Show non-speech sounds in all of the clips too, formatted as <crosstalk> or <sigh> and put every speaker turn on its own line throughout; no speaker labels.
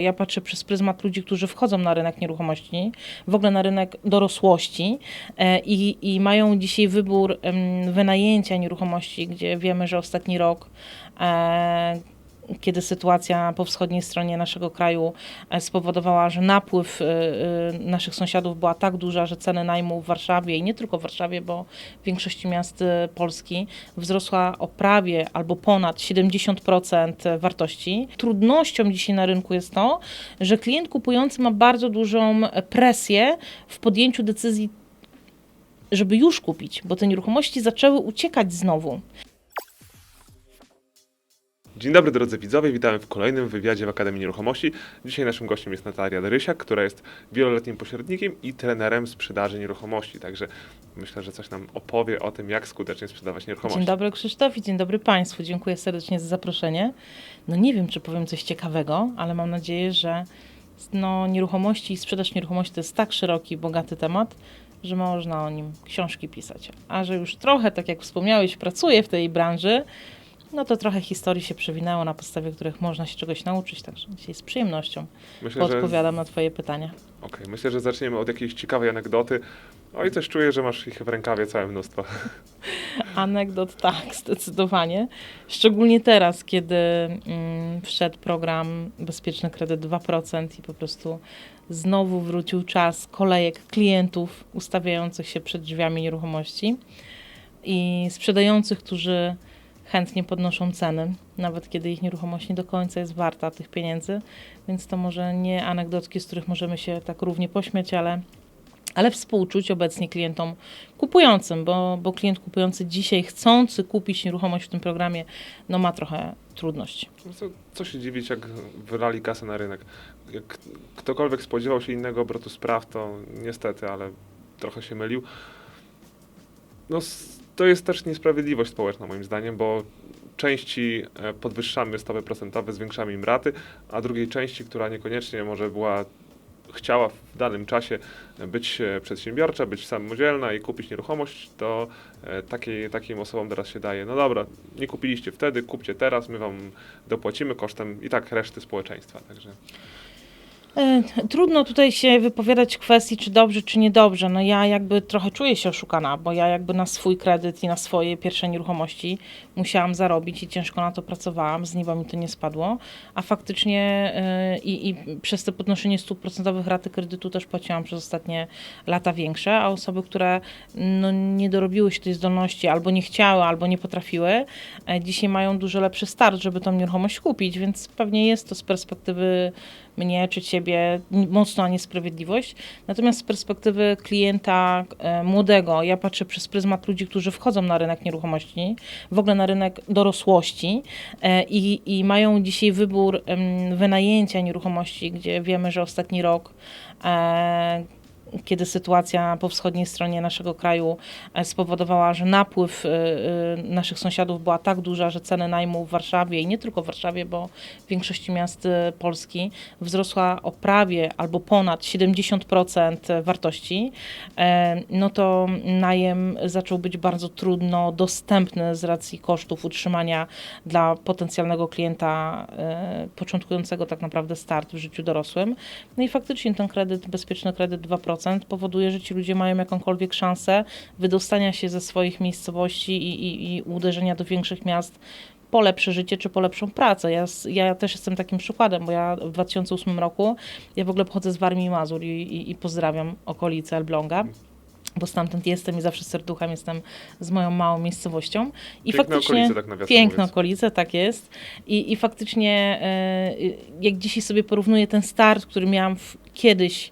Ja patrzę przez pryzmat ludzi, którzy wchodzą na rynek nieruchomości, w ogóle na rynek dorosłości e, i, i mają dzisiaj wybór wynajęcia nieruchomości, gdzie wiemy, że ostatni rok, e, kiedy sytuacja po wschodniej stronie naszego kraju e, spowodowała, że napływ e, e, naszych sąsiadów była tak duża, że ceny najmu w Warszawie i nie tylko w Warszawie, bo w większości miast Polski wzrosła o prawie albo ponad 70% wartości. Trudnością dzisiaj na rynku jest to, że klient kupujący ma bardzo dużą presję w podjęciu decyzji, żeby już kupić, bo te nieruchomości zaczęły uciekać znowu.
Dzień dobry drodzy widzowie, witamy w kolejnym wywiadzie w Akademii Nieruchomości. Dzisiaj naszym gościem jest Natalia Derysiak, która jest wieloletnim pośrednikiem i trenerem sprzedaży nieruchomości. Także myślę, że coś nam opowie o tym, jak skutecznie sprzedawać nieruchomości.
Dzień dobry Krzysztof i dzień dobry Państwu. Dziękuję serdecznie za zaproszenie. No nie wiem, czy powiem coś ciekawego, ale mam nadzieję, że no, nieruchomości i sprzedaż nieruchomości to jest tak szeroki, bogaty temat, że można o nim książki pisać. A że już trochę, tak jak wspomniałeś, pracuję w tej branży, no to trochę historii się przewinęło, na podstawie których można się czegoś nauczyć, także dzisiaj z przyjemnością
Myślę, że,
odpowiadam na Twoje pytania.
okej, myślę, że zaczniemy od jakiejś ciekawej anegdoty. Oj, coś czuję, że masz ich w rękawie całe mnóstwo. <laughs>
Anegdot tak, zdecydowanie. Szczególnie teraz, kiedy mm, wszedł program Bezpieczny Kredyt 2% i po prostu znowu wrócił czas kolejek klientów ustawiających się przed drzwiami nieruchomości i sprzedających, którzy chętnie podnoszą ceny, nawet kiedy ich nieruchomość nie do końca jest warta tych pieniędzy. Więc to może nie anegdotki, z których możemy się tak równie pośmiać, ale ale współczuć obecnie klientom kupującym, bo, bo klient kupujący dzisiaj, chcący kupić nieruchomość w tym programie, no ma trochę trudności.
No Co, co się dziwić, jak wylali kasę na rynek. Jak ktokolwiek spodziewał się innego obrotu spraw, to niestety, ale trochę się mylił. No, to jest też niesprawiedliwość społeczna moim zdaniem, bo części e, podwyższamy stopy procentowe, zwiększamy im raty, a drugiej części, która niekoniecznie może była chciała w danym czasie być e, przedsiębiorcza, być samodzielna i kupić nieruchomość, to e, takiej, takim osobom teraz się daje, no dobra, nie kupiliście wtedy, kupcie teraz, my wam dopłacimy kosztem i tak reszty społeczeństwa. Także
E, Trudno tutaj się wypowiadać w kwestii, czy dobrze, czy niedobrze. No ja jakby trochę czuję się oszukana, bo ja jakby na swój kredyt i na swoje pierwsze nieruchomości musiałam zarobić i ciężko na to pracowałam, z nieba mi to nie spadło, a faktycznie e, i, i przez te podnoszenie stóp procentowych raty kredytu też płaciłam przez ostatnie lata większe, a osoby, które no, nie dorobiły się tej zdolności, albo nie chciały, albo nie potrafiły, e, dzisiaj mają dużo lepszy start, żeby tą nieruchomość kupić, więc pewnie jest to z perspektywy mnie czy ciebie mocno niesprawiedliwość. Natomiast z perspektywy klienta e, młodego, ja patrzę przez pryzmat ludzi, którzy wchodzą na rynek nieruchomości, w ogóle na rynek dorosłości e, i, i mają dzisiaj wybór wynajęcia nieruchomości, gdzie wiemy, że ostatni rok e, kiedy sytuacja po wschodniej stronie naszego kraju e, spowodowała, że napływ e, e, naszych sąsiadów była tak duża, że ceny najmu w Warszawie i nie tylko w Warszawie, bo w większości miast Polski wzrosła o prawie albo ponad 70% wartości, no to najem zaczął być bardzo trudno dostępny z racji kosztów utrzymania dla potencjalnego klienta początkującego tak naprawdę start w życiu dorosłym. No i faktycznie ten kredyt, bezpieczny kredyt 2% powoduje, że ci ludzie mają jakąkolwiek szansę wydostania się ze swoich miejscowości i, i, i uderzenia do większych miast po lepsze życie czy po lepszą pracę. Ja, ja też jestem takim przykładem, bo ja w 2008 roku, ja w ogóle pochodzę z Warmii i Mazur i, i, i pozdrawiam okolice Elbląga. Bo stamtąd jestem i zawsze serduchem jestem z moją małą miejscowością. I
Piękne
faktycznie
okolice, tak nawiasem
piękne
mówiąc.
okolice, tak jest. I, i faktycznie, e, jak dzisiaj sobie porównuję ten start, który miałam w, kiedyś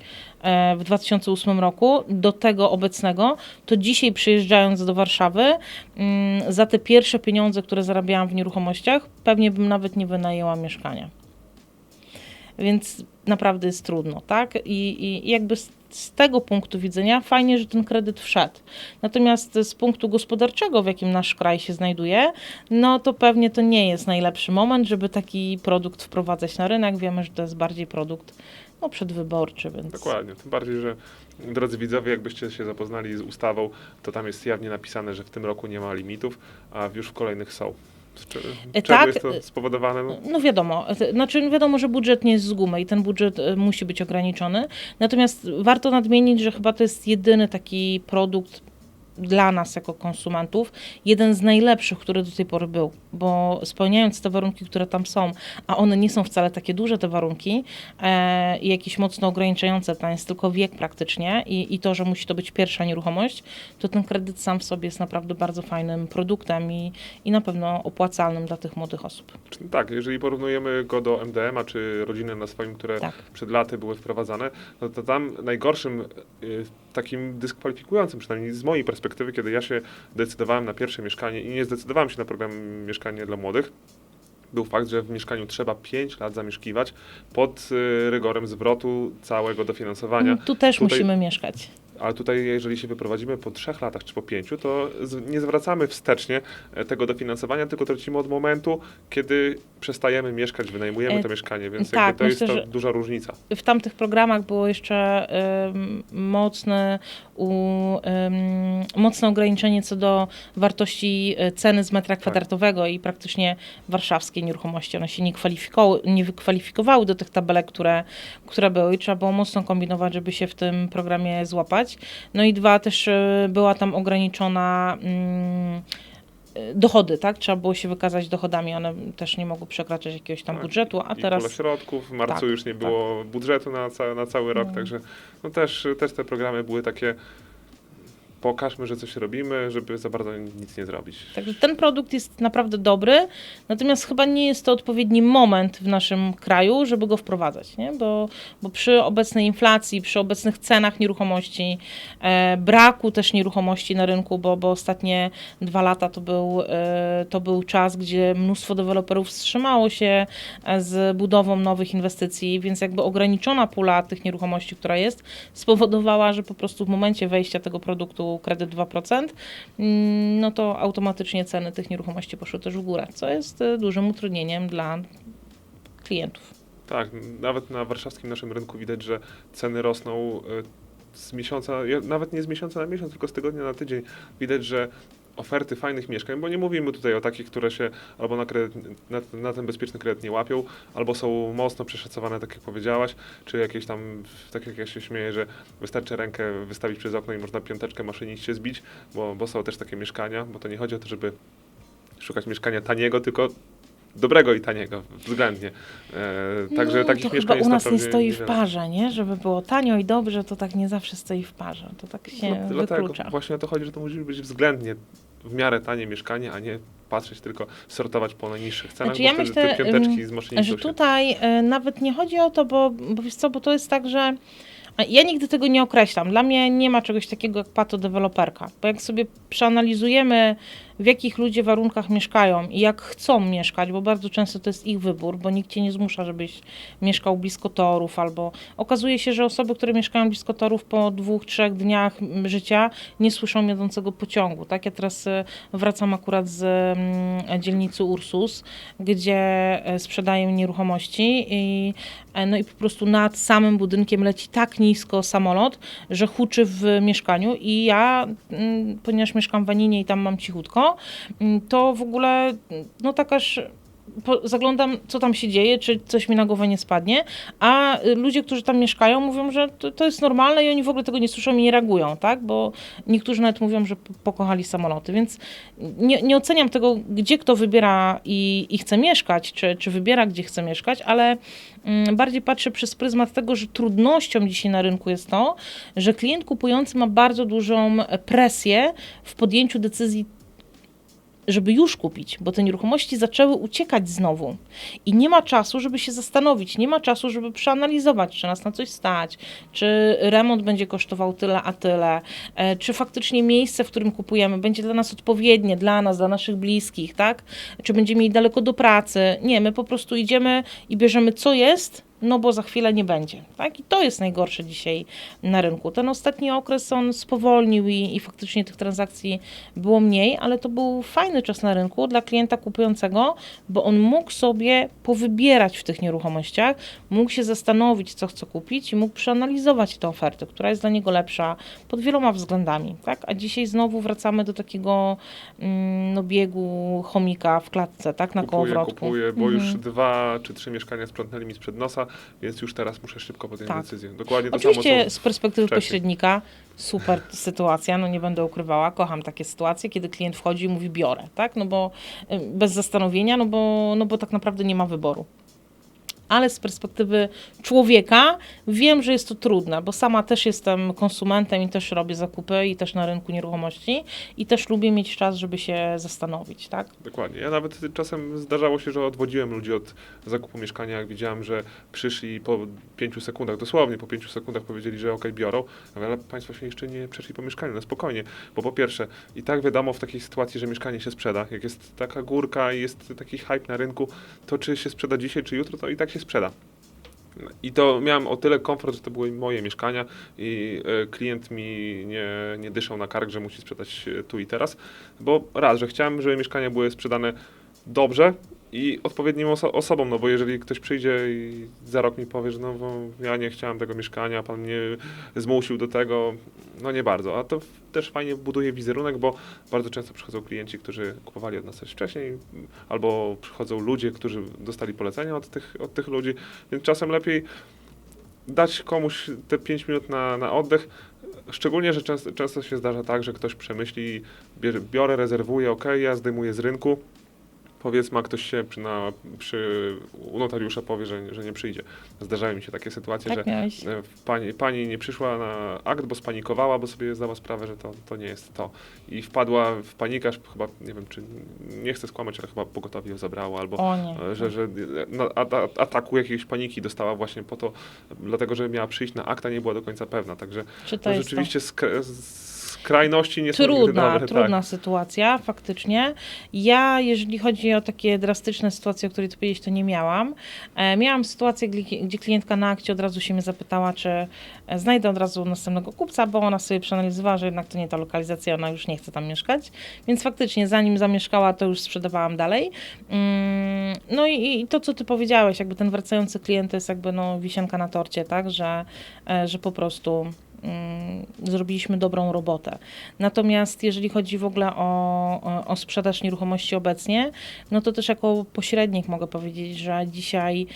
w 2008 roku do tego obecnego, to dzisiaj przyjeżdżając do Warszawy, mm, za te pierwsze pieniądze, które zarabiałam w nieruchomościach, pewnie bym nawet nie wynajęła mieszkania. Więc naprawdę jest trudno, tak? I, i jakby z tego punktu widzenia fajnie, że ten kredyt wszedł. Natomiast z punktu gospodarczego, w jakim nasz kraj się znajduje, no to pewnie to nie jest najlepszy moment, żeby taki produkt wprowadzać na rynek. Wiemy, że to jest bardziej produkt no, przedwyborczy, więc
Dokładnie. Tym bardziej, że drodzy widzowie, jakbyście się zapoznali z ustawą, to tam jest jawnie napisane, że w tym roku nie ma limitów, a już w kolejnych są. Czy,
E,
czego
tak,
jest to
e,
spowodowane? No,
No wiadomo, znaczy wiadomo, że budżet nie jest z gumy i ten budżet e, musi być ograniczony. Natomiast warto nadmienić, że chyba to jest jedyny taki produkt dla nas jako konsumentów, jeden z najlepszych, który do tej pory był, bo spełniając te warunki, które tam są, a one nie są wcale takie duże, te warunki, e, i jakieś mocno ograniczające, to jest tylko wiek praktycznie i, i to, że musi to być pierwsza nieruchomość, to ten kredyt sam w sobie jest naprawdę bardzo fajnym produktem i, i na pewno opłacalnym dla tych młodych osób.
tak, jeżeli porównujemy go do MDMA czy rodziny na swoim, które
Tak.
przed laty były wprowadzane, no to tam najgorszym, y, takim dyskwalifikującym, przynajmniej z mojej perspektywy, kiedy ja się decydowałem na pierwsze mieszkanie i nie zdecydowałem się na program Mieszkanie dla Młodych, był fakt, że w mieszkaniu trzeba 5 lat zamieszkiwać pod y, rygorem zwrotu całego dofinansowania.
Tu też
Tutaj-
musimy mieszkać.
Ale tutaj, jeżeli się wyprowadzimy po trzech latach czy po pięciu, to nie zwracamy wstecznie e, tego dofinansowania, tylko tracimy od momentu, kiedy przestajemy mieszkać, wynajmujemy
E,
to mieszkanie, więc
tak,
to
myślę,
jest to duża różnica.
w tamtych programach było jeszcze ym, mocne, u, ym, mocne ograniczenie co do wartości y, ceny z metra kwadratowego i praktycznie warszawskie nieruchomości. One się nie, kwalifikowały, nie wykwalifikowały do tych tabelek, które, które były i trzeba było mocno kombinować, żeby się w tym programie złapać. No i dwa, też y, była tam ograniczona ym, y, dochody, tak? Trzeba było się wykazać dochodami, one też nie mogły przekraczać jakiegoś tam
Tak,
budżetu, a
I
teraz...
środków, w marcu
Tak,
już nie było budżetu na, ca, na cały rok,
No.
także no też, też te programy były takie pokażmy, że coś robimy, żeby za bardzo nic nie zrobić.
Także ten produkt jest naprawdę dobry, natomiast chyba nie jest to odpowiedni moment w naszym kraju, żeby go wprowadzać, nie? Bo, bo przy obecnej inflacji, przy obecnych cenach nieruchomości, e, braku też nieruchomości na rynku, bo, bo ostatnie dwa lata to był, e, to był czas, gdzie mnóstwo deweloperów wstrzymało się e, z budową nowych inwestycji, więc jakby ograniczona pula tych nieruchomości, która jest, spowodowała, że po prostu w momencie wejścia tego produktu kredyt 2%, mm, no to automatycznie ceny tych nieruchomości poszły też w górę, co jest e, dużym utrudnieniem dla klientów.
Tak, nawet na warszawskim naszym rynku widać, że ceny rosną e, z miesiąca, nawet nie z miesiąca na miesiąc, tylko z tygodnia na tydzień. Widać, że oferty fajnych mieszkań, bo nie mówimy tutaj o takich, które się albo na, kredyt, na, na ten bezpieczny kredyt nie łapią, albo są mocno przeszacowane, tak jak powiedziałaś, czy jakieś tam, tak jak ja się śmieję, że wystarczy rękę wystawić przez okno i można piąteczkę maszyniście zbić, bo, bo są też takie mieszkania, bo to nie chodzi o to, żeby szukać mieszkania taniego, tylko dobrego i taniego, względnie. E, także
no,
takich
to
mieszkań
chyba u nas nie stoi w parze, nie? Żeby było tanio i dobrze, to tak nie zawsze stoi w parze. To tak się
No, dlatego
wyklucza.
właśnie o to chodzi, że to musi być względnie w miarę tanie mieszkanie, a nie patrzeć tylko, sortować po najniższych cenach,
Znaczy, ja myślę,
te piąteczki z
że
się...
tutaj e, nawet nie chodzi o to, bo, bo wiesz co, bo to jest tak, że ja nigdy tego nie określam. Dla mnie nie ma czegoś takiego jak patodeweloperka, bo jak sobie przeanalizujemy, w jakich ludzie warunkach mieszkają i jak chcą mieszkać, bo bardzo często to jest ich wybór, bo nikt cię nie zmusza, żebyś mieszkał blisko torów, albo okazuje się, że osoby, które mieszkają blisko torów po dwóch, trzech dniach życia nie słyszą jadącego pociągu. Tak, ja teraz e, wracam akurat z mm, dzielnicy Ursus, gdzie e, sprzedaję nieruchomości i, e, no i po prostu nad samym budynkiem leci tak nisko samolot, że huczy w mieszkaniu i ja, mm, ponieważ mieszkam w Aninie i tam mam cichutko, mm, to w ogóle no tak aż po, zaglądam, co tam się dzieje, czy coś mi na głowę nie spadnie, a ludzie, którzy tam mieszkają, mówią, że to, to jest normalne i oni w ogóle tego nie słyszą i nie reagują, tak? Bo niektórzy nawet mówią, że po- pokochali samoloty, więc nie, nie oceniam tego, gdzie kto wybiera i, i chce mieszkać, czy, czy wybiera, gdzie chce mieszkać, ale mm, bardziej patrzę przez pryzmat tego, że trudnością dzisiaj na rynku jest to, że klient kupujący ma bardzo dużą presję w podjęciu decyzji żeby już kupić, bo te nieruchomości zaczęły uciekać znowu i nie ma czasu, żeby się zastanowić, nie ma czasu, żeby przeanalizować, czy nas na coś stać, czy remont będzie kosztował tyle, a tyle, e, czy faktycznie miejsce, w którym kupujemy, będzie dla nas odpowiednie, dla nas, dla naszych bliskich, tak? Czy będziemy mieli daleko do pracy. Nie, my po prostu idziemy i bierzemy co jest no bo za chwilę nie będzie. Tak? I to jest najgorsze dzisiaj na rynku. Ten ostatni okres on spowolnił i, i faktycznie tych transakcji było mniej, ale to był fajny czas na rynku dla klienta kupującego, bo on mógł sobie powybierać w tych nieruchomościach, mógł się zastanowić, co chce kupić i mógł przeanalizować tę ofertę, która jest dla niego lepsza pod wieloma względami. Tak? A dzisiaj znowu wracamy do takiego mm, no, biegu chomika w klatce, tak? Na
kupuję,
kołowrotku.
kupuję, bo
Mhm.
już dwa czy trzy mieszkania sprzątnęli mi sprzed nosa, więc już teraz muszę szybko podjąć
Tak.
decyzję. Dokładnie to
Oczywiście
samo,
z perspektywy
wcześniej.
pośrednika super <laughs> sytuacja, no nie będę ukrywała, kocham takie sytuacje, kiedy klient wchodzi i mówi biorę, tak, no bo y, bez zastanowienia, no bo, no bo tak naprawdę nie ma wyboru. Ale z perspektywy człowieka wiem, że jest to trudne, bo sama też jestem konsumentem i też robię zakupy i też na rynku nieruchomości i też lubię mieć czas, żeby się zastanowić, tak?
dokładnie. Ja nawet czasem zdarzało się, że odwodziłem ludzi od zakupu mieszkania, jak widziałem, że przyszli po pięciu sekundach, dosłownie po pięciu sekundach powiedzieli, że okej, biorą, ale Państwo się jeszcze nie przeszli po mieszkaniu, no spokojnie, bo po pierwsze, i tak wiadomo w takiej sytuacji, że mieszkanie się sprzeda, jak jest taka górka i jest taki hype na rynku, to czy się sprzeda dzisiaj, czy jutro, to i tak się sprzeda. I to miałem o tyle komfort, że to były moje mieszkania i e, klient mi nie, nie dyszał na kark, że musi sprzedać e, tu i teraz, bo raz, że chciałem, żeby mieszkania były sprzedane dobrze i odpowiednim oso- osobom, no bo jeżeli ktoś przyjdzie i za rok mi powie, że no ja nie chciałem tego mieszkania, pan mnie zmusił do tego, no nie bardzo. A to też fajnie buduje wizerunek, bo bardzo często przychodzą klienci, którzy kupowali od nas coś wcześniej, albo przychodzą ludzie, którzy dostali polecenia od tych, od tych ludzi, więc czasem lepiej dać komuś te 5 minut na, na oddech. Szczególnie, że często, często się zdarza tak, że ktoś przemyśli, bier, biorę, rezerwuję, ok, ja zdejmuję z rynku. Powiedzmy, a ktoś się przy, na, przy, u notariusza powie, że, że nie przyjdzie. Zdarzają mi się takie sytuacje,
Tak
że
miałeś?
e, pani, pani nie przyszła na akt, bo spanikowała, bo sobie zdała sprawę, że to, to nie jest to. I wpadła w panikarz, chyba, nie wiem, czy nie chcę skłamać, ale chyba pogotowie ją zabrało, albo e, że, że na, a, a, ataku jakiejś paniki dostała właśnie po to, dlatego że miała przyjść na akt, a nie była do końca pewna. Także
Czy to
no,
jest to?
Skrajności nie są nigdy
Trudna,
dobre.
trudna
Tak.
sytuacja, faktycznie. Ja, jeżeli chodzi o takie drastyczne sytuacje, o której tu powiedzieć, to nie miałam. E, miałam sytuację, gdzie klientka na akcie od razu się mnie zapytała, czy e, znajdę od razu następnego kupca, bo ona sobie przeanalizowała, że jednak to nie ta lokalizacja, ona już nie chce tam mieszkać. Więc faktycznie, zanim zamieszkała, to już sprzedawałam dalej. Mm, no i, i to, co ty powiedziałeś, jakby ten wracający klient to jest jakby no, wisienka na torcie, tak, że, e, że po prostu zrobiliśmy dobrą robotę. Natomiast jeżeli chodzi w ogóle o, o, sprzedaż nieruchomości obecnie, no to też jako pośrednik mogę powiedzieć, że dzisiaj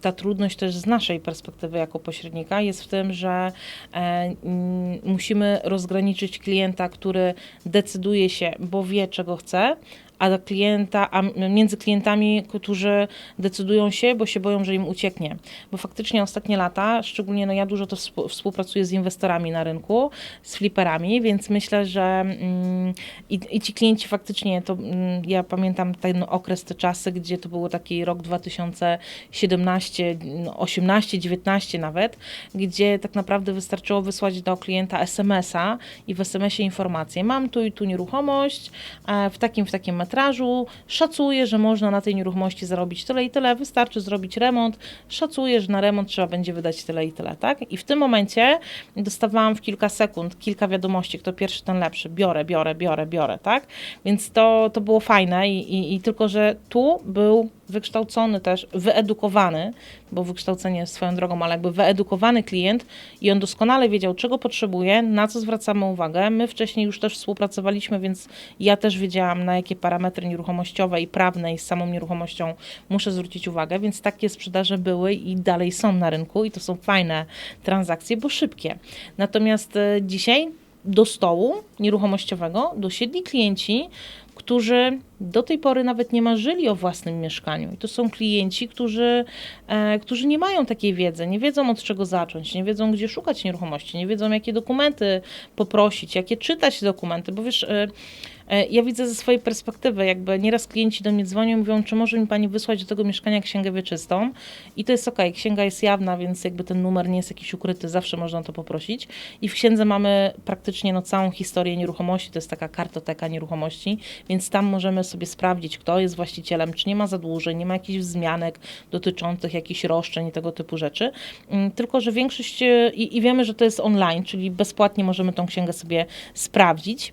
ta trudność też z naszej perspektywy jako pośrednika jest w tym, że mm, musimy rozgraniczyć klienta, który decyduje się, bo wie czego chce, a dla klienta, a między klientami, którzy decydują się, bo się boją, że im ucieknie. Bo faktycznie ostatnie lata, szczególnie no ja dużo to współ- współpracuję z inwestorami na rynku, z fliperami, więc myślę, że mm, i, ci klienci faktycznie, to mm, ja pamiętam ten okres, te czasy, gdzie to był taki rok 2017, no, 18, 19 nawet, gdzie tak naprawdę wystarczyło wysłać do klienta SMS-a i w SMS-ie informację, mam tu i tu nieruchomość, e, w takim, w takim metrażu, szacuję, że można na tej nieruchomości zarobić tyle i tyle, wystarczy zrobić remont, szacuję, że na remont trzeba będzie wydać tyle i tyle, tak? I w tym momencie dostawałam w kilka sekund kilka wiadomości, kto pierwszy, ten lepszy, biorę, biorę, biorę, biorę, tak? Więc to, to było fajne i, i, i tylko, że tu był wykształcony też, wyedukowany, bo wykształcenie jest swoją drogą, ale jakby wyedukowany klient i on doskonale wiedział, czego potrzebuje, na co zwracamy uwagę. My wcześniej już też współpracowaliśmy, więc ja też wiedziałam, na jakie parametry nieruchomościowe i prawne i z samą nieruchomością muszę zwrócić uwagę, więc takie sprzedaże były i dalej są na rynku i to są fajne transakcje, bo szybkie. Natomiast e, dzisiaj do stołu nieruchomościowego dosiedli klienci, którzy do tej pory nawet nie marzyli o własnym mieszkaniu. I to są klienci, którzy, e, którzy nie mają takiej wiedzy, nie wiedzą od czego zacząć, nie wiedzą gdzie szukać nieruchomości, nie wiedzą jakie dokumenty poprosić, jakie czytać dokumenty, bo wiesz, e, Ja widzę ze swojej perspektywy, jakby nieraz klienci do mnie dzwonią i mówią, czy może mi pani wysłać do tego mieszkania księgę wieczystą? I to jest okej, księga jest jawna, więc jakby ten numer nie jest jakiś ukryty, zawsze można to poprosić. I w księdze mamy praktycznie no, całą historię nieruchomości, to jest taka kartoteka nieruchomości, więc tam możemy sobie sprawdzić, kto jest właścicielem, czy nie ma zadłużeń, nie ma jakichś wzmianek dotyczących jakichś roszczeń i tego typu rzeczy, Mm, tylko że większość e, i, i wiemy, że to jest online, czyli bezpłatnie możemy tą księgę sobie sprawdzić.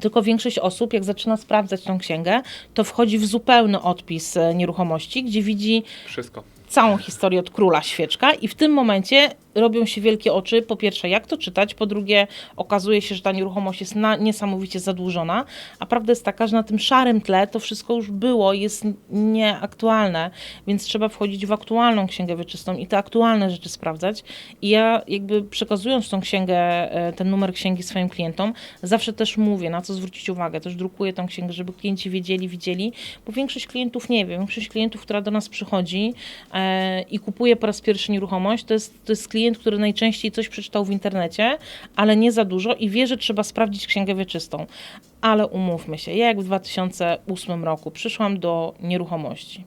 Tylko większość osób, jak zaczyna sprawdzać tą księgę, to wchodzi w zupełny odpis e, nieruchomości, gdzie widzi
Wszystko.
całą historię od króla świeczka i w tym momencie robią się wielkie oczy. Po pierwsze, jak to czytać? Po drugie, okazuje się, że ta nieruchomość jest na, niesamowicie zadłużona, a prawda jest taka, że na tym szarym tle to wszystko już było, jest nieaktualne, więc trzeba wchodzić w aktualną księgę wieczystą i te aktualne rzeczy sprawdzać. I ja jakby przekazując tą księgę, e, ten numer księgi swoim klientom, zawsze też mówię, na co zwrócić uwagę. Też drukuję tą księgę, żeby klienci wiedzieli, widzieli, bo większość klientów nie wie. Większość klientów, która do nas przychodzi e, i kupuje po raz pierwszy nieruchomość, to jest, to jest klient, który najczęściej coś przeczytał w internecie, ale nie za dużo i wie, że trzeba sprawdzić księgę wieczystą. Ale umówmy się, ja jak w 2008 roku przyszłam do nieruchomości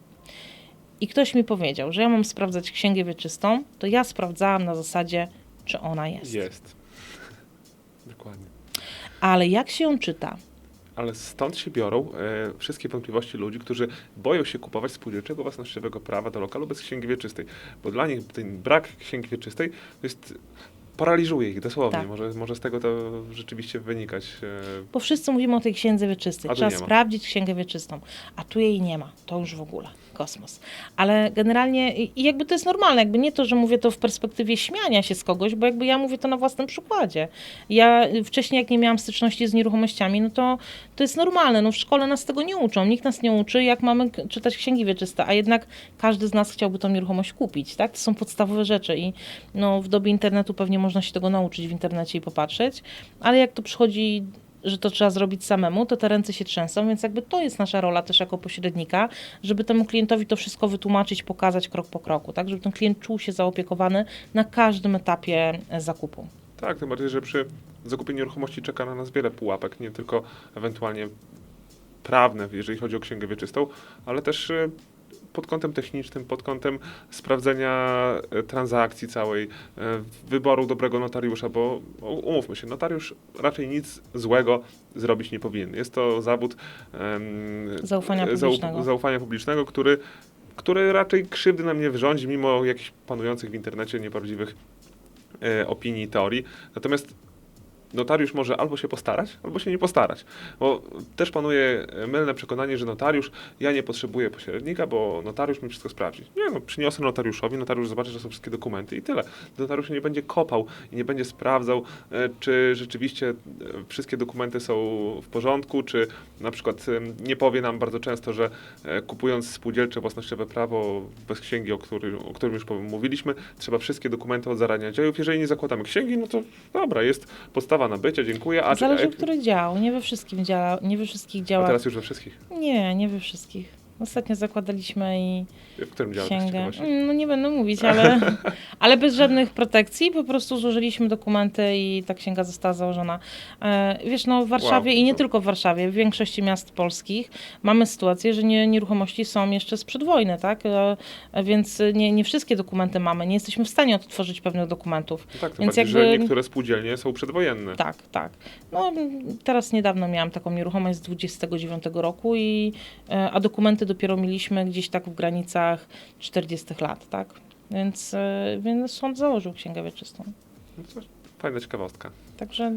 i ktoś mi powiedział, że ja mam sprawdzać księgę wieczystą, to ja sprawdzałam na zasadzie, czy ona jest.
Jest. Dokładnie.
Ale jak się ją czyta?
Ale stąd się biorą e, wszystkie wątpliwości ludzi, którzy boją się kupować spółdzielczego własnościowego prawa do lokalu bez księgi wieczystej. Bo dla nich ten brak księgi wieczystej to jest paraliżuje ich dosłownie.
Tak.
Może, może z tego to rzeczywiście wynikać. E,
Bo wszyscy mówimy o tej księdze wieczystej. Trzeba sprawdzić księgę wieczystą. A tu jej nie ma. To już w ogóle kosmos. Ale generalnie, i jakby to jest normalne, jakby nie to, że mówię to w perspektywie śmiania się z kogoś, bo jakby ja mówię to na własnym przykładzie. Ja wcześniej, jak nie miałam styczności z nieruchomościami, no to to jest normalne. No w szkole nas tego nie uczą. Nikt nas nie uczy, jak mamy czytać księgi wieczyste, a jednak każdy z nas chciałby tą nieruchomość kupić, tak? To są podstawowe rzeczy i no, w dobie internetu pewnie można się tego nauczyć w internecie i popatrzeć, ale jak to przychodzi że to trzeba zrobić samemu, to te ręce się trzęsą, więc jakby to jest nasza rola też jako pośrednika, żeby temu klientowi to wszystko wytłumaczyć, pokazać krok po kroku, tak, żeby ten klient czuł się zaopiekowany na każdym etapie e, zakupu.
tak, tym bardziej, że przy zakupie nieruchomości czeka na nas wiele pułapek, nie tylko ewentualnie prawne, jeżeli chodzi o księgę wieczystą, ale też e, pod kątem technicznym, pod kątem sprawdzenia e, transakcji całej, e, wyboru dobrego notariusza, bo umówmy się, notariusz raczej nic złego zrobić nie powinien. Jest to zawód em,
Zaufania
e,
publicznego.
zaufania publicznego, który, który raczej krzywdy nam nie wyrządzi, mimo jakichś panujących w internecie nieprawdziwych opinii i teorii. Natomiast notariusz może albo się postarać, albo się nie postarać. Bo też panuje mylne przekonanie, że notariusz, ja nie potrzebuję pośrednika, bo notariusz mi wszystko sprawdzi. Nie no, przyniosę notariuszowi, notariusz zobaczy, że są wszystkie dokumenty i tyle. Notariusz nie będzie kopał i nie będzie sprawdzał, e, czy rzeczywiście e, wszystkie dokumenty są w porządku, czy na przykład e, nie powie nam bardzo często, że kupując spółdzielcze własnościowe prawo bez księgi, o którym, o którym już mówiliśmy, trzeba wszystkie dokumenty od zarania dziejów. Jeżeli nie zakładamy księgi, no to dobra, jest podstawa nabycia, dziękuję. A, czy-
Zależy,
a,
który dział. Nie we wszystkim działa, nie we wszystkich
a
działa.
teraz już we wszystkich.
Nie, nie we wszystkich. Ostatnio zakładaliśmy i
W którym dziale? z
księgę.
ciekawości?
Mm, No nie będę mówić, ale, <laughs> ale bez żadnych protekcji. Po prostu złożyliśmy dokumenty i ta księga została założona. E, wiesz, no w Warszawie
Wow,
i nie
to-
tylko w Warszawie, w większości miast polskich mamy sytuację, że nie, nieruchomości są jeszcze sprzed wojny, tak? E, więc nie, nie wszystkie dokumenty mamy. Nie jesteśmy w stanie odtworzyć pewnych dokumentów.
No tak, tym
Więc
bardziej, że
jakby-
niektóre spółdzielnie są przedwojenne.
Tak, tak. No m, teraz niedawno miałam taką nieruchomość z 29 roku, i, e, a dokumenty dopiero mieliśmy gdzieś tak w granicach 40 lat, tak? Więc, e, więc sąd założył księgę wieczystą.
No to fajna ciekawostka.
Także,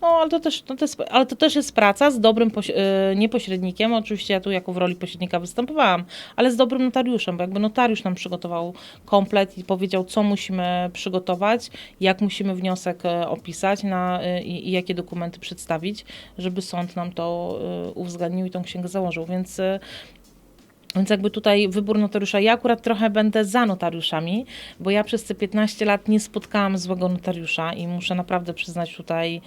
no ale to też, no to jest, ale to też jest praca z dobrym poś- e, nie pośrednikiem. Oczywiście ja tu jako w roli pośrednika występowałam, ale z dobrym notariuszem, bo jakby notariusz nam przygotował komplet i powiedział, co musimy przygotować, jak musimy wniosek e, opisać na, e, i, jakie dokumenty przedstawić, żeby sąd nam to e, uwzględnił i tą księgę założył. Więc Więc jakby tutaj wybór notariusza, ja akurat trochę będę za notariuszami, bo ja przez te 15 lat nie spotkałam złego notariusza i muszę naprawdę przyznać tutaj,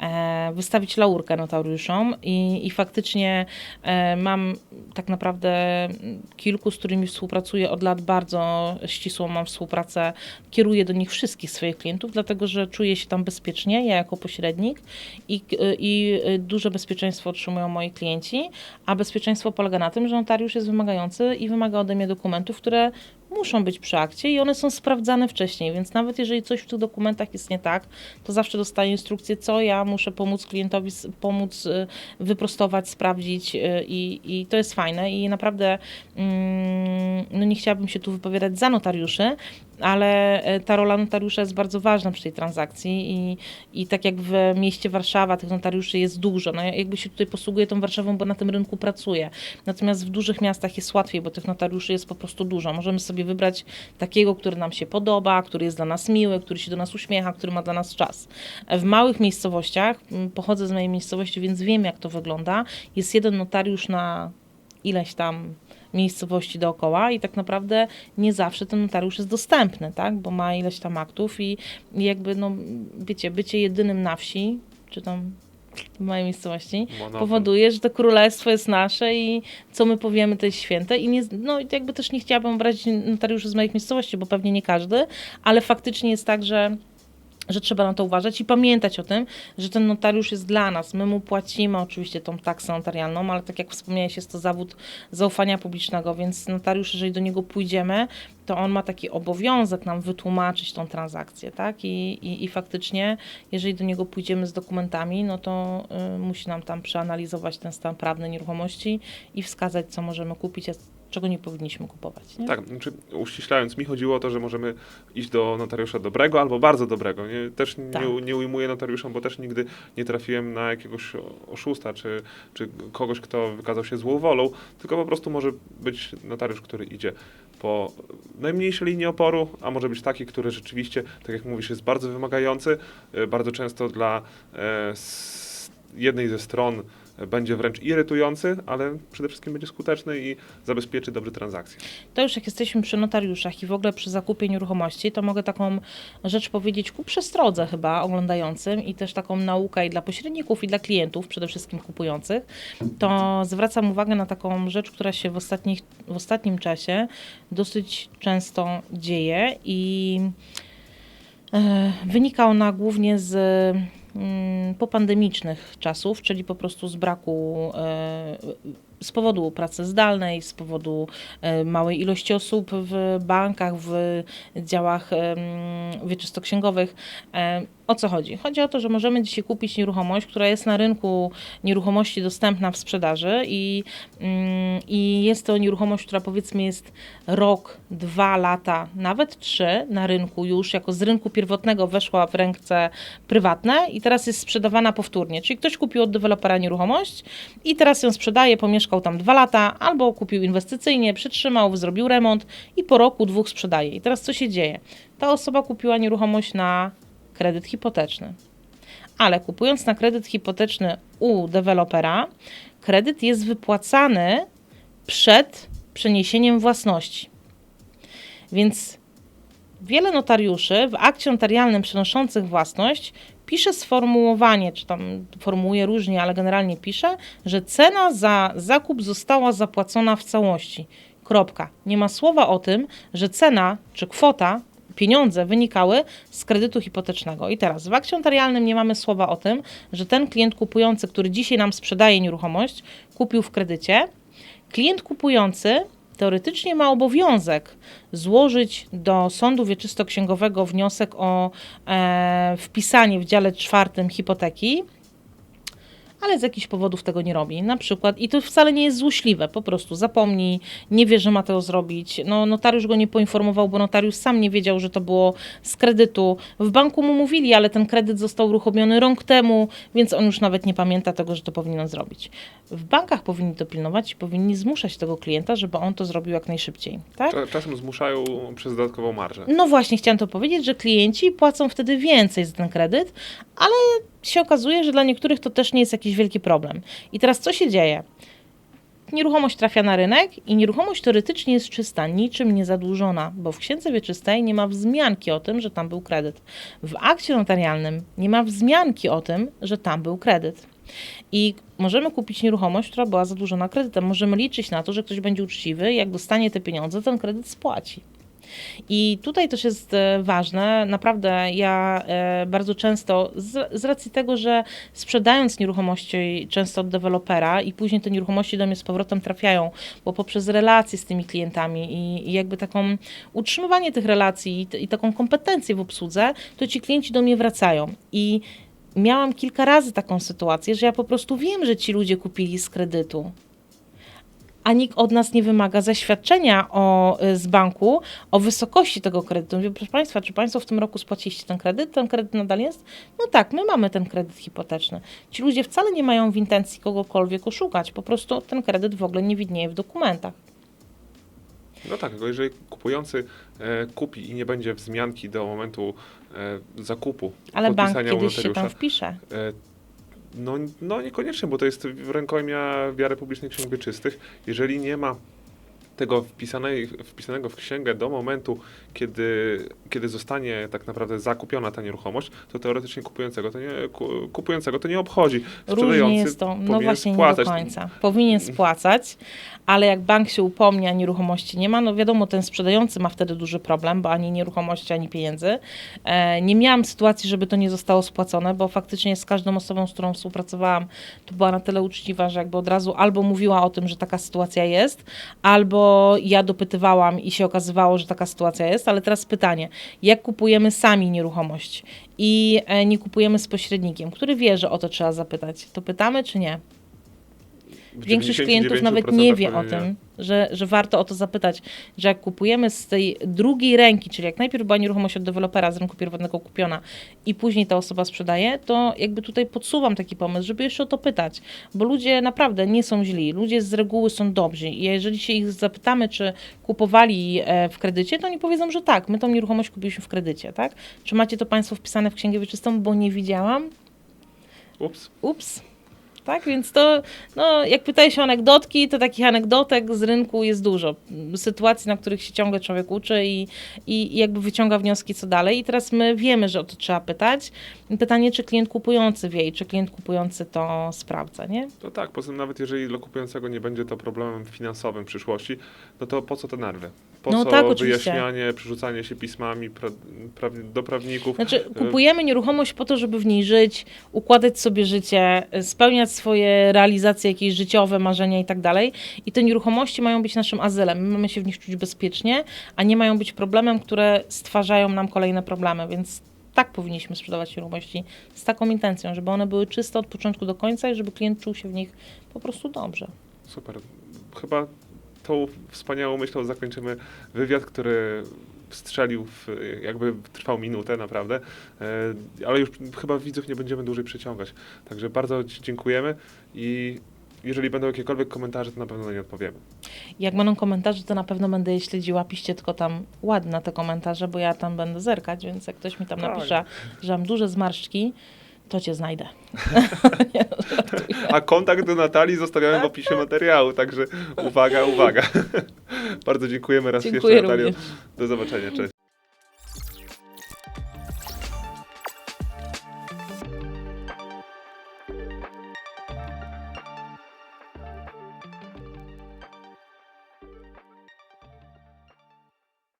e, wystawić laurkę notariuszom i, i faktycznie e, mam tak naprawdę kilku, z którymi współpracuję od lat bardzo ścisłą mam współpracę, kieruję do nich wszystkich swoich klientów, dlatego że czuję się tam bezpiecznie, ja jako pośrednik i, i duże bezpieczeństwo otrzymują moi klienci, a bezpieczeństwo polega na tym, że notariusz jest wymagający i wymaga ode mnie dokumentów, które muszą być przy akcie i one są sprawdzane wcześniej, więc nawet jeżeli coś w tych dokumentach jest nie tak, to zawsze dostaję instrukcję, co ja muszę pomóc klientowi, pomóc y, wyprostować, sprawdzić y, i, i to jest fajne i naprawdę mm, no nie chciałabym się tu wypowiadać za notariuszy, ale e, ta rola notariusza jest bardzo ważna przy tej transakcji i, i tak jak w mieście Warszawa tych notariuszy jest dużo, no ja jakby się tutaj posługuję tą Warszawą, bo na tym rynku pracuję. Natomiast w dużych miastach jest łatwiej, bo tych notariuszy jest po prostu dużo. Możemy sobie wybrać takiego, który nam się podoba, który jest dla nas miły, który się do nas uśmiecha, który ma dla nas czas. W małych miejscowościach, pochodzę z mojej miejscowości, więc wiem jak to wygląda, jest jeden notariusz na ileś tam miejscowości dookoła i tak naprawdę nie zawsze ten notariusz jest dostępny, tak? Bo ma ileś tam aktów i jakby, no wiecie, bycie jedynym na wsi, czy tam w mojej miejscowości, powoduje, że to królestwo jest nasze i co my powiemy, to jest święte. I nie, no, jakby też nie chciałabym obrazić notariuszy z moich miejscowości, bo pewnie nie każdy, ale faktycznie jest tak, że że trzeba na to uważać i pamiętać o tym, że ten notariusz jest dla nas. My mu płacimy oczywiście tą taksę notarialną, ale tak jak wspomniałeś, jest to zawód zaufania publicznego, więc notariusz, jeżeli do niego pójdziemy, to on ma taki obowiązek nam wytłumaczyć tą transakcję, tak? I, i, i faktycznie, jeżeli do niego pójdziemy z dokumentami, no to y, musi nam tam przeanalizować ten stan prawny nieruchomości i wskazać, co możemy kupić, czego nie powinniśmy kupować. Nie?
Tak, znaczy, uściślając, mi chodziło o to, że możemy iść do notariusza dobrego albo bardzo dobrego. Nie, też
Tak.
nie, nie ujmuję notariuszom, bo też nigdy nie trafiłem na jakiegoś oszusta czy, czy kogoś, kto wykazał się złą wolą, tylko po prostu może być notariusz, który idzie po najmniejszej linii oporu, a może być taki, który rzeczywiście, tak jak mówisz, jest bardzo wymagający, e, bardzo często dla e, jednej ze stron będzie wręcz irytujący, ale przede wszystkim będzie skuteczny i zabezpieczy dobre transakcje.
To już jak jesteśmy przy notariuszach i w ogóle przy zakupie nieruchomości, to mogę taką rzecz powiedzieć ku przestrodze chyba oglądającym i też taką naukę i dla pośredników i dla klientów, przede wszystkim kupujących, to zwracam uwagę na taką rzecz, która się w, ostatnich, w ostatnim czasie dosyć często dzieje i e, wynika ona głównie z popandemicznych czasów, czyli po prostu z braku e, z powodu pracy zdalnej, z powodu e, małej ilości osób w bankach, w działach wieczystoksięgowych. O co chodzi? Chodzi o to, że możemy dzisiaj kupić nieruchomość, która jest na rynku nieruchomości dostępna w sprzedaży i, mm, i jest to nieruchomość, która powiedzmy jest rok, dwa lata, nawet trzy na rynku już, jako z rynku pierwotnego weszła w ręce prywatne i teraz jest sprzedawana powtórnie. Czyli ktoś kupił od dewelopera nieruchomość i teraz ją sprzedaje, pomieszkał tam dwa lata, albo kupił inwestycyjnie, przytrzymał, zrobił remont i po roku, dwóch sprzedaje. I teraz co się dzieje? Ta osoba kupiła nieruchomość na kredyt hipoteczny. Ale kupując na kredyt hipoteczny u dewelopera, kredyt jest wypłacany przed przeniesieniem własności. Więc wiele notariuszy w akcie notarialnym przenoszących własność pisze sformułowanie, czy tam formułuje różnie, ale generalnie pisze, że cena za zakup została zapłacona w całości. Kropka. Nie ma słowa o tym, że cena czy kwota, pieniądze wynikały z kredytu hipotecznego. I teraz w akcie notarialnym nie mamy słowa o tym, że ten klient kupujący, który dzisiaj nam sprzedaje nieruchomość, kupił w kredycie. Klient kupujący teoretycznie ma obowiązek złożyć do sądu wieczystoksięgowego wniosek o e, wpisanie w dziale czwartym hipoteki, ale z jakichś powodów tego nie robi. Na przykład, i to wcale nie jest złośliwe, po prostu zapomni, nie wie, że ma to zrobić. No, notariusz go nie poinformował, bo notariusz sam nie wiedział, że to było z kredytu. W banku mu mówili, ale ten kredyt został uruchomiony rok temu, więc on już nawet nie pamięta tego, że to powinien zrobić. W bankach powinni to pilnować i powinni zmuszać tego klienta, żeby on to zrobił jak najszybciej. Tak?
Cza- Czasem zmuszają przez dodatkową marżę.
No właśnie, chciałam to powiedzieć, że klienci płacą wtedy więcej za ten kredyt, ale się okazuje, że dla niektórych to też nie jest jakiś wielki problem. I teraz co się dzieje? Nieruchomość trafia na rynek i nieruchomość teoretycznie jest czysta, niczym nie zadłużona, bo w księdze wieczystej nie ma wzmianki o tym, że tam był kredyt. W akcie notarialnym nie ma wzmianki o tym, że tam był kredyt. I możemy kupić nieruchomość, która była zadłużona kredytem. Możemy liczyć na to, że ktoś będzie uczciwy, jak dostanie te pieniądze, ten kredyt spłaci. I tutaj też jest e, ważne, naprawdę ja e, bardzo często, z, z racji tego, że sprzedając nieruchomości często od dewelopera i później te nieruchomości do mnie z powrotem trafiają, bo poprzez relacje z tymi klientami i, i jakby taką utrzymywanie tych relacji i, i taką kompetencję w obsłudze, to ci klienci do mnie wracają. I miałam kilka razy taką sytuację, że ja po prostu wiem, że ci ludzie kupili z kredytu a nikt od nas nie wymaga zaświadczenia o, y, z banku o wysokości tego kredytu. Mówię, proszę Państwa, czy Państwo w tym roku spłaciliście ten kredyt? Ten kredyt nadal jest? No tak, my mamy ten kredyt hipoteczny. Ci ludzie wcale nie mają w intencji kogokolwiek oszukać, po prostu ten kredyt w ogóle nie widnieje w dokumentach.
No tak, tylko jeżeli kupujący e, kupi i nie będzie wzmianki do momentu e, zakupu,
Ale bank kiedyś się tam wpisze.
e, no, no niekoniecznie, bo to jest rękojmia wiary publicznych ksiąg wieczystych. Jeżeli nie ma tego wpisanej, wpisanego w księgę do momentu, kiedy, kiedy zostanie tak naprawdę zakupiona ta nieruchomość, to teoretycznie kupującego to nie, ku- kupującego to nie obchodzi.
Różnie jest to, no właśnie nie
spłacać.
do końca. Powinien spłacać, ale jak bank się upomni, a nieruchomości nie ma, no wiadomo, ten sprzedający ma wtedy duży problem, bo ani nieruchomości, ani pieniędzy. E, nie miałam sytuacji, żeby to nie zostało spłacone, bo faktycznie z każdą osobą, z którą współpracowałam, to była na tyle uczciwa, że jakby od razu albo mówiła o tym, że taka sytuacja jest, albo ja dopytywałam i się okazywało, że taka sytuacja jest, ale teraz pytanie, jak kupujemy sami nieruchomość i e, nie kupujemy z pośrednikiem, który wie, że o to trzeba zapytać, to pytamy czy nie? Większość klientów nawet nie
99%
wie o tym, że, że warto o to zapytać, że jak kupujemy z tej drugiej ręki, czyli jak najpierw była nieruchomość od dewelopera z rynku pierwotnego kupiona i później ta osoba sprzedaje, to jakby tutaj podsuwam taki pomysł, żeby jeszcze o to pytać, bo ludzie naprawdę nie są źli, ludzie z reguły są dobrzy i jeżeli się ich zapytamy, czy kupowali e, w kredycie, to oni powiedzą, że tak, my tą nieruchomość kupiliśmy w kredycie, tak? Czy macie to Państwo wpisane w księgę wieczystą, bo nie widziałam?
Ups.
Ups. Tak, więc to, no, jak pytałeś o anegdotki, to takich anegdotek z rynku jest dużo. Sytuacji, na których się ciągle człowiek uczy i, i, jakby wyciąga wnioski, co dalej. I teraz my wiemy, że o to trzeba pytać. Pytanie, czy klient kupujący wie i czy klient kupujący to sprawdza, nie?
No tak, poza tym nawet jeżeli dla kupującego nie będzie to problemem finansowym w przyszłości, no to po co te nerwy? Po
No
co
tak, oczywiście.
wyjaśnianie, przerzucanie się pismami pra, pra, do prawników?
Znaczy, kupujemy nieruchomość po to, żeby w niej żyć, układać sobie życie, spełniać swoje realizacje jakieś życiowe, marzenia i tak dalej. I te nieruchomości mają być naszym azylem. My mamy się w nich czuć bezpiecznie, a nie mają być problemem, które stwarzają nam kolejne problemy, więc tak powinniśmy sprzedawać nieruchomości z taką intencją, żeby one były czyste od początku do końca i żeby klient czuł się w nich po prostu dobrze.
Super. Chyba tą wspaniałą myślą zakończymy wywiad, który strzelił, w, jakby trwał minutę naprawdę, e, ale już chyba widzów nie będziemy dłużej przeciągać. Także bardzo Ci dziękujemy i jeżeli będą jakiekolwiek komentarze, to na pewno na nie odpowiemy.
Jak będą komentarze, to na pewno będę je śledziła. Piszcie tylko tam ładne te komentarze, bo ja tam będę zerkać, więc jak ktoś mi tam
Tak.
napisze, że mam duże zmarszczki, to cię znajdę. <laughs> Nie.
A kontakt do Natalii zostawiamy w opisie materiału, także uwaga, uwaga. <laughs> Bardzo dziękujemy raz
Dziękuję
jeszcze Natalio.
również.
Do zobaczenia, cześć.